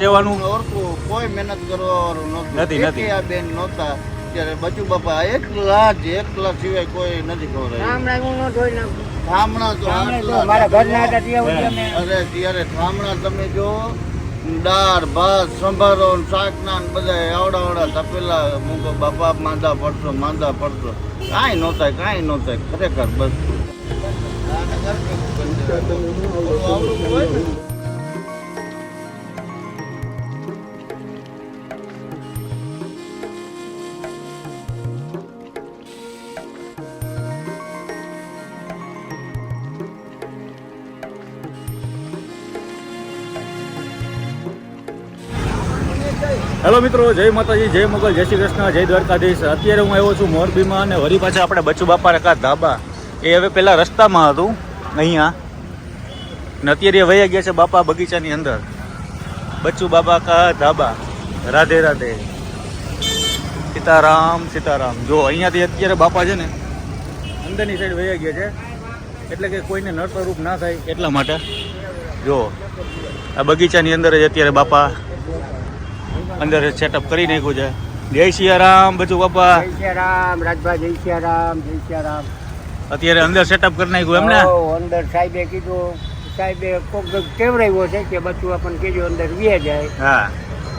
સેવાનું? ઓળખું કોઈ મહેનત કરવાનું નથી, નથી. આ બેન નહોતા. ત્યારે બચુ બાપા એકલા જ એકલા સિવાય કોઈ નથી ખબર તમે જો દાળ ભાત સંભારો ને શાક ના બધા આવડા આવડા તપેલા મૂકો બાપા માંદા પડશો માંદા પડશો. કાંઈ નો થાય કાંઈ નો થાય ખરેખર બસ હેલો મિત્રો, જય માતાજી, જય મોગલ, જય શ્રી કૃષ્ણ, જય દ્વારકાધીશ. અત્યારે હું આવ્યો છું મોરબીમાં અને વળી પાછા આપણે બચુ બાપા રકા ધાબા. એ હવે પહેલાં રસ્તામાં હતું, અહીંયા. ને અત્યારે વયા ગયા છે બાપા બગીચાની અંદર. બચ્ચુ બાપા કા ધાબા. રાધે રાધે. સીતારામ સીતારામ. જો, અહીંયાથી અત્યારે બાપા છે ને, અંદરની સાઈડ વહી ગયા છે. એટલે કે કોઈને નડતર રૂપ ના થાય એટલા માટે. જો, આ બગીચાની અંદર જ અત્યારે બાપા અંદર સેટઅપ કરી નાખ્યું છે. જય સિયારામ બચુ બાપા. જય સિયારામ રામ રાજભાઈ જય સિયારામ રામ જય સિયારામ. અત્યારે અંદર સેટઅપ કરી નાખ્યું એમને? અંદર સાહેબે કીધું સાહેબે કોક કેવડાવ્યો છે કે બધું આપણને કીધું અંદર વે જાય. હા.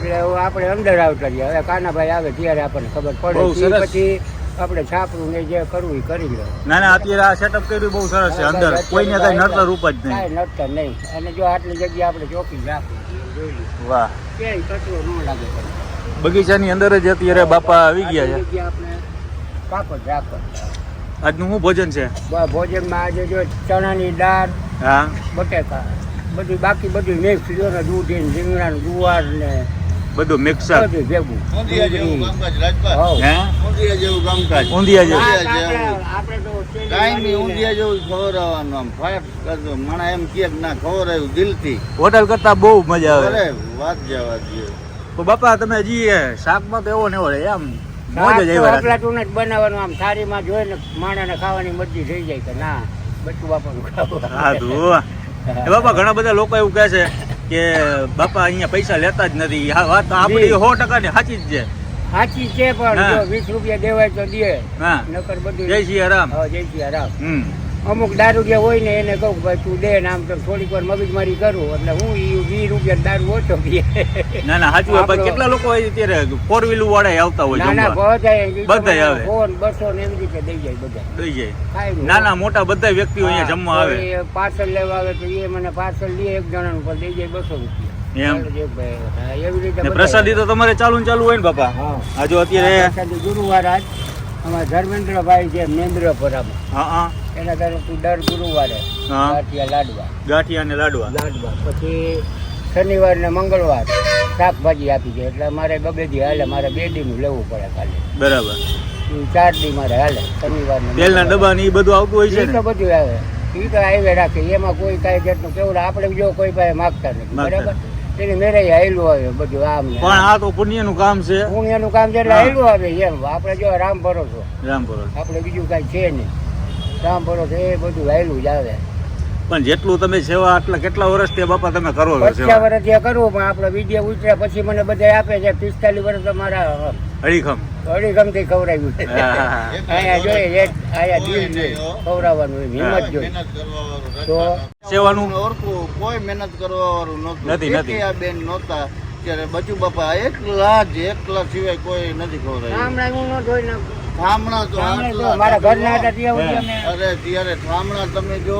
એટલે આપણે અંદર આવતા જઈએ હવે કાનાભાઈ આવે ત્યારે આપણને ખબર પડે. પછી આપણે છાપરું ને જે કરવું એ કરી લો. ના ના અત્યારે આ સેટઅપ કર્યું બહુ સરસ છે અંદર. કોઈને કઈ નડતર રૂપ જ નહીં. નડતર નહીં. અને જો આટલી જગ્યા આપણે ચોકી રાખવું. વાહ. બગીચાની અંદર જ અત્યારે બાપા આવી ગયા છે. રાખો. આજનું શું ભોજન છે? ભોજનમાં આજે જો ચણાની દાળ હા. બટેકા બધું બાકી બધું મિક્સ જો ને દૂધી ને રીંગણા ને ગુવાર ને બધું મિક્સર ઊંધિયા જેવું ઊંધિયા. જેવું જેવું. કાંઈ ઊંધિયા ખવડાવવાનું આમ. ફાટ કરજો. માણા એમ કે ના ખવડાવ્યું દિલથી. હોટલ કરતા બહુ મજા આવે. અરે વાત જવા દે તો બાપા તમે હજી શાકમાં તો એવો ને એવો એમ. મોજ જ આવ્યા જ બનાવવાનું આમ થાળીમાં જોઈ ને ખાવાની મરજી થઈ જાય કે ના બચ્ચું બાપાનું ખાવું હા તું બાપા ઘણા બધા લોકો એવું કહે છે કે બાપા અહીંયા પૈસા લેતા જ નથી. આ વાત આપણી સો ટકા ની સાચી જ છે. સાચી છે પણ વીસ રૂપિયા દેવાય તો દે. હા. નકર બધું જય શ્રી રામ હા, જય શ્રી રામ હમ. અમુક દારૂ જે હોય ને એને કહું ભાઈ તું દે ને આમ તો થોડીક વાર મગજમારી કરું એટલે હું એ વીસ રૂપિયા દારૂ ઓછો પીએ. ના ના સાચું. કેટલા લોકો હોય અત્યારે ફોર વ્હીલ વાળા આવતા હોય ના ના બધા બધાય આવે. ફોન બસો ને એવી રીતે દઈ જાય બધા. દઈ જાય? ના નાના મોટા બધા વ્યક્તિઓ અહીંયા જમવા આવે? પાર્સલ લેવા આવે તો એ મને પાર્સલ લે એક જણાનું પર દઈ જાય બસો રૂપિયા. પ્રસાદી તો તમારે ચાલુ ને ચાલુ હોય ને બાપા? હા. જો અત્યારે ગુરુવાર આજ. અમારા ધર્મેન્દ્રભાઈ છે મેન્દ્રપુરામાં હા હા. એના તરફથી દર ગુરુવારે હા. ગાંઠિયા લાડવા. ગાંઠિયા ને લાડવા. લાડવા. પછી શનિવાર ને મંગળવાર શાકભાજી આપી છે. એટલે મારે બબે દી હાલે મારે બે દીનું લેવું પડે ખાલી બરાબર. ઈ ચાર દી મારે હાલે શનિવાર ને તેલના મંગળવાર. ડબ્બા ને એ બધું આવતું હોય છે ઈ ને? બધું આવે. ઈ તો આવે રાખે. એમાં કોઈ કાંઈ જાતનું કેવું આપણે જો કોઈ પાસે માગતા નથી. માગતા બરાબર? એની મેરે હાયલું આવે બધું આમ ને પણ આ તો પુણ્યનું કામ છે. પુણ્યનું કામ છે એટલે હા. હાયલું આવે એમ. આપણે જો રામ ભરોસો રામ ભરોસે. આપણે બીજું કાંઈ છે નહીં. રામ ભરોસો એ બધું વહેલું જ પણ જેટલું તમે સેવા આટલા કેટલા વર્ષ તે બાપા તમે કરો પચાસ વર્ષ જે કરવું પણ આપણે વિદ્યા ઉતર્યા પછી મને બધા આપે છે પિસ્તાલીસ વર્ષ તમારા અડીખમ અડીખમથી ખવડાવ્યું છે. અહીંયા જોઈએ એક અહીંયા દિલ જોઈએ ખવડાવવાનું હિંમત જોઈએ. તો સેવાનું? ઓળખું કોઈ મહેનત કરવાવાળું નહોતું. નથી, નથી. આ બેન નહોતા. ત્યારે બચુ બાપા એકલા જ એકલા સિવાય કોઈ નથી ખવડાવ્યું. હમણાં હું ન જોઈ નાખું. ઠામણા તો મારા ઘરના હતા ત્યાં અરે ત્યારે ઠામણા તમે જો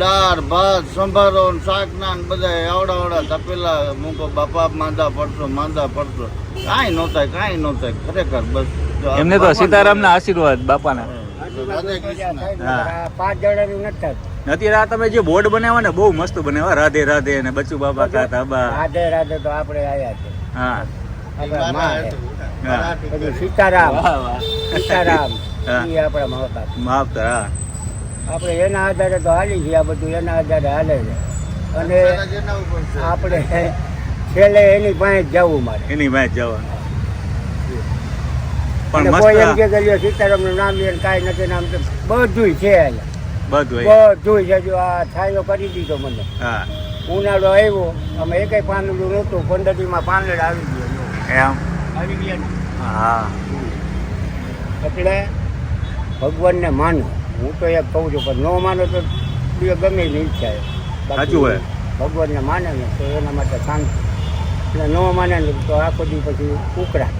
દાળ ભાત સંભારો શાક ના બધા આવડા આવડા તપેલા મૂકો બાપા માંદા પડશો માંદા પડશો. કાંઈ નો થાય કાંઈ નો થાય ખરેખર બસ. એમને તો ભગવાન- સીતારામ ના આશીર્વાદ બાપાના. પાંચ જણાનું નથી થતું. અત્યારે આ તમે જે બોર્ડ બનાવ્યા ને બહુ મસ્ત બનાવ્યા રાધે રાધે અને બચુ બાબા રાધે રાધે તો આપણે આપણા માં છે. હા. પછી સીતારામ. સીતારામ. એ આપણા મા બાપ હા. આપણે એના આધારે તો હાલી છે આ બધું એના આધારે હાલે છે. અને છે. આપણે છેલ્લે એની પાસે જ જવું મારે. એની પાસે જવાનું. પણ કોઈ એમ મસ્ત કે નામ કાંઈ નથી નામ તો બધુંય છે અહીંયા બધું છે જો આ છાયો કરી દીધો મને. હા. ઉનાળો આવ્યો અમે એક પાંદડું નહોતું પંદરદીમાં પાંદડ આવી ગયો એમ. આવી ગયા ને. હા. એટલે ભગવાનને માનો. હું તો એક કહું છું પણ ન માનો તો બીજો ગમે એની ઈચ્છા સાચું હોય. ભગવાનને માને ને તો એના માટે શાંતિ. એટલે ન માને ને તો આખો દી પછી ઉકળા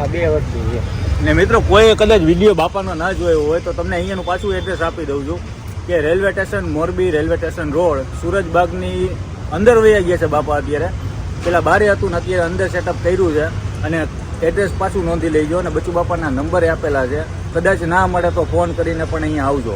આ બે વસ્તુ છે. ને મિત્રો કોઈ કદાચ વીડિયો બાપાનો ના જોયો હોય તો તમને અહીંયાનું પાછું એડ્રેસ આપી દઉં છું કે railway station Morbi railway station road સુરજબાગની અંદર વહી ગયા છે બાપા અત્યારે. પેલા બારે હતું ને અત્યારે અંદર સેટઅપ કર્યું છે અને એડ્રેસ પાછું નોંધી લેજો અને બચુ બાપાના નંબરે આપેલા છે. કદાચ ના મળે તો ફોન કરીને પણ અહીંયા આવજો.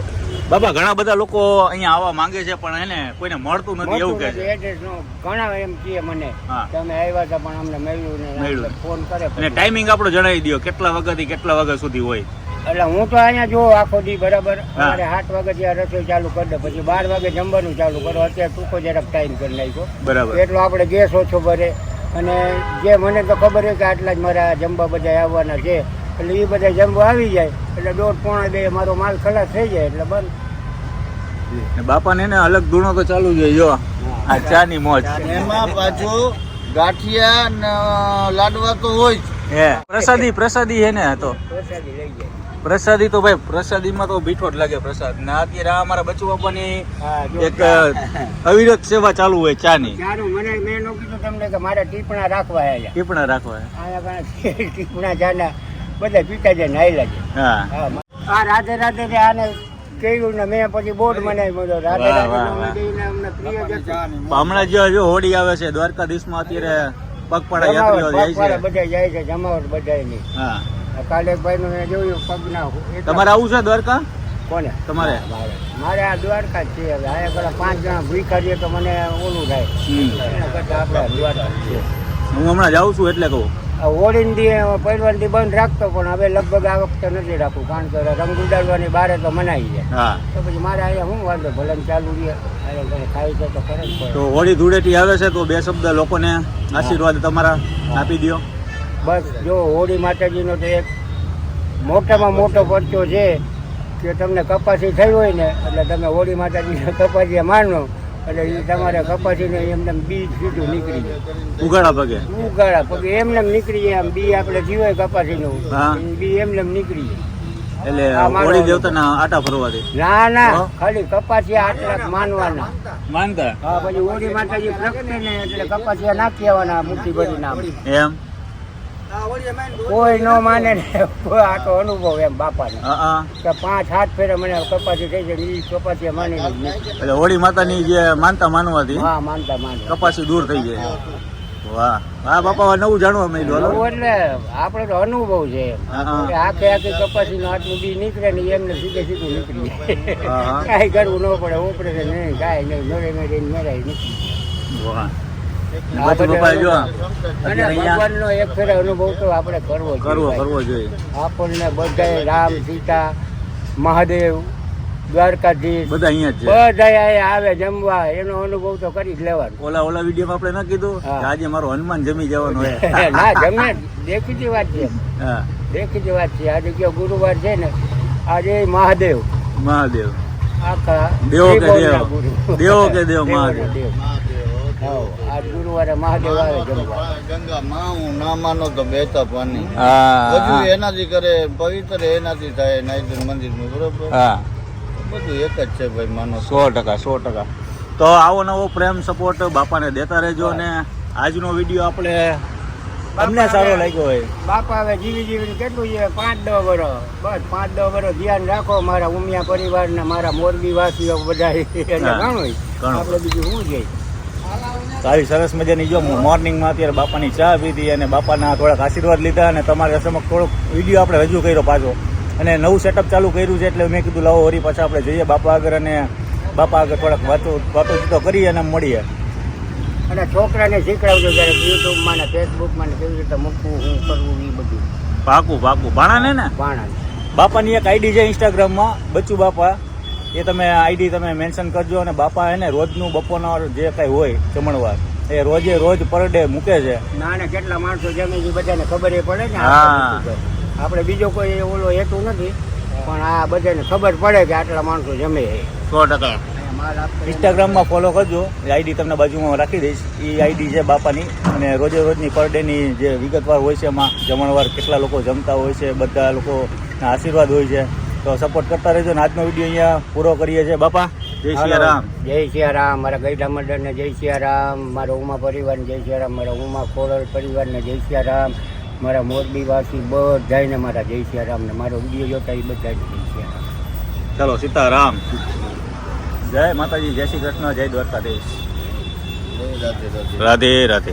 બાપા ઘણા બધા લોકો અહીંયા આવવા માંગે છે પણ એને કોઈને મળતું નથી એવું કહે છે. એડ્રેસ નો ઘણા એમ કહે મને. તમે આવ્યા હતા પણ અમને મળ્યું ને ફોન કરે અને ટાઈમિંગ આપણો જણાવી દો કેટલા વાગ્યાથી કેટલા વાગ્યા સુધી હોય. એટલે હું તો અહીંયા જો આખો દી બરાબર? મારે અમારે સાત વાગે ત્યાં રસોઈ ચાલુ કરી દે પછી બાર વાગે જમવાનું ચાલુ કરો. અત્યારે ટૂંકો જરાક ટાઈમ કરી નાખ્યો. બરાબર. એટલો આપણે ગેસ ઓછો ભરે. અને જે મને તો ખબર હોય કે આટલા જ મારા જમવા બધા આવવાના છે. એટલે એ બધા જમવા આવી જાય. એટલે દોઢ પોણા બે મારો માલ ખલાસ થઈ જાય એટલે બંધ. ને બાપાને એને અલગ ધૂણો તો ચાલુ છે જો. આ ચા ની મોજ. એમાં પાછું ગાંઠિયા લાડવા તો હોય જ. પ્રસાદી પ્રસાદી હે ને તો પ્રસાદી લઈ જાય. પ્રસાદી તો ભાઈ પ્રસાદીમાં તો બીઠો જ લાગે પ્રસાદ. ને અત્યારે આ અમારા બચુ બાપાની એક અવિરત સેવા ચાલુ હોય ચા ની મને મેં એનું કીધું તમને કે મારે ટીપણા રાખવા આવ્યા ટીપણા રાખવા ટીપણા જાના બધા પીતા જાય નાયલા છે હા. આ રાધે રાધે આને કહ્યું ને મેં પછી બોર્ડ બનાવી બધો રાધે રાધે. હમણાં જો જો હોળી આવે છે દ્વારકાધીશમાં અત્યારે પગપાળા યાત્રીઓ જાય છે. બધા જાય છે જમાવટ. હા. આ કાલે મેં જોયું પગના તમારે આવું છે દ્વારકા? કોને? તમારે? મારે. આ દ્વારકા જ છે. હવે આયા પેલા પાંચ જણા ભૂખાડીએ તો મને ઓલું થાય. એના કરતાં આપણે દ્વારકા હું હમણાં જાઉં છું એટલે કહું. આ હોળીની દી પહેલવાન દી બંધ રાખતો પણ હવે લગભગ આ વખતે નથી રાખવું કારણ કે રંગ ઉડાડવાની બારે તો મનાઈ જાય. તો પછી મારે અહીંયા શું વાંધો? ભલે ચાલુ રહે. ખાઈ છે તો ખરે તો હોળી ધૂળેટી આવે છે તો બે શબ્દ લોકોને આશીર્વાદ તમારા આપી દો બસ જો હોળી માતાજીનો તો એક મોટામાં મોટો પરચો છે કે તમને કપાસી થઈ હોય ને એટલે તમે હોળી માતાજીને કપાસી માનો એટલે એ તમારે કપાસીને એમને બીજ સીધું નીકળી જાય. ઉગાડા પગે? ઉગાડા પગે એમને એમ નીકળી જાય આમ બી આપણે જીવાય કપાસીનું. બી એમને એમ નીકળી જાય. એટલે હોળી દેવતાના આટા ફરવાથી ના ના ખાલી કપાસિયા આટલા માનવાના. માનતા? હા પછી હોળી માતાજી પ્રગટે ને એટલે કપાસિયા નાખી આવવાના મૂર્તિ ભરી નામ એમ? કોઈ ન માને ને આ તો અનુભવ એમ બાપાને. હા હા. કે પાંચ હાથ ફેરે મને કપાસી થઈ જાય એ કપાસી માની એટલે હોળી માતાની જે માનતા માનવાથી હા માનતા માને કપાસી દૂર થઈ જાય વાહ. વાહ બાપા નવું જાણવા મળ્યું એટલે આપણે તો અનુભવ છે. હા, હા. કે આખે આખી કપાસી નું આટલું બી નીકળે ને એમને સીધે સીધું નીકળી જાય. હા, હા. કાંઈ કરવું ન પડે ઓપરેશન નહીં કાંઈ નહીં મરે મરે મેળાય નીકળી વાહ. ભગવાનનો એક ફેરે અનુભવ તો આપણે કરવો કરવો કરવો જોઈએ. આપણને બધાય રામ સીતા મહાદેવ દ્વારકાધીશ બધા અહીંયા બધા આવે જમવા એનો અનુભવ તો કરી જ લેવાનો. ઓલા ઓલા વિડીયોમાં આપણે ન કીધું આજે મારો હનુમાન જમી જવાનો ના જમે દેખીતી વાત છે. હા. દેખીતી વાત છે. આજે કયો ગુરુવાર છે ને આજે મહાદેવ. મહાદેવ. આખા દેવો કે દેવ? દેવો કે દેવ મહાદેવ? આજ ગુરુવારે મહાદેવ આવે ગંગા. માં હું ના માનો તો બેતા પાણી બધું એનાથી કરે પવિત્ર એનાથી થાય મંદિરનું બરોબર? હા. બધું એક જ છે ભાઈ માનો સો ટકા સો ટકા. તો આવો નવો પ્રેમ સપોર્ટ બાપાને દેતા રહેજો ને આજનો વીડિયો આપણે તમને સારો લાગ્યો હોય. બાપા હવે જીવી જીવી કેટલું છે? પાંચ દો વર્ષ બસ પાંચ દો વરો ધ્યાન રાખો મારા ઉમિયા પરિવાર ને મારા મોરબી વાસીઓ બધા ઘણું. આપણે બીજું શું છે? તો આવી સરસ મજાની જો મોર્નિંગમાં અત્યારે બાપાની ચા પીધી અને બાપાના થોડાક આશીર્વાદ લીધા અને તમારે સમક્ષ થોડોક વીડિયો આપણે રજૂ કર્યો પાછો. અને નવું સેટઅપ ચાલુ કર્યું છે એટલે મેં કીધું લાવો વળી પાછા આપણે જઈએ બાપા આગળ અને બાપા આગળ થોડાક વાતો વાતો ચીતો કરીએ અને મળીએ. અને છોકરાને શીખડાવજો જ્યારે યુટ્યુબમાં ને ફેસબુકમાં ને કેવી રીતે મૂકવું હું કરવું એ બધું. પાકું પાકું. ભાણાને ને? ભાણા બાપાની એક આઈડી છે ઇન્સ્ટાગ્રામમાં બચ્ચુ બાપા. એ તમે આઈડી તમે મેન્શન કરજો અને બાપા એને રોજનું બપોરના જે કાંઈ હોય જમણવાર એ રોજે રોજ પર ડે મૂકે છે. ના ને કેટલા માણસો જમે છે બધાને ખબર એ પડે ને આપણે બીજો કોઈ ઓલો હેતુ નથી પણ આ બધાને ખબર પડે કે આટલા માણસો જમે છે. સો ટકા. ઇન્સ્ટાગ્રામમાં ફોલો કરજો. એ આઈડી તમને બાજુમાં રાખી દઈશ. એ આઈડી છે બાપાની. અને રોજે રોજની પર ડેની જે વિગતવાર હોય છે એમાં જમણવાર કેટલા લોકો જમતા હોય છે બધા લોકો આશીર્વાદ હોય છે. તો સપોર્ટ કરતા રહેજો ને આજનો વીડિયો અહીંયા પૂરો કરીએ છીએ. બાપા જય સિયારામ. રામ જય સિયારામ મારા ગઈડા મંડળને જય સિયારામ મારા ઉમા પરિવારને જય સિયારામ મારા ઉમા ખોરળ પરિવારને જય સિયારામ મારા મોરબીવાસી બધાને મારા જય સિયારામ ને મારો વીડિયો જોતા એ બધા જય સિયારામ. ચાલો સીતારામ. જય માતાજી જય શ્રી કૃષ્ણ જય દ્વારકાધીશ. રાધે રાધે.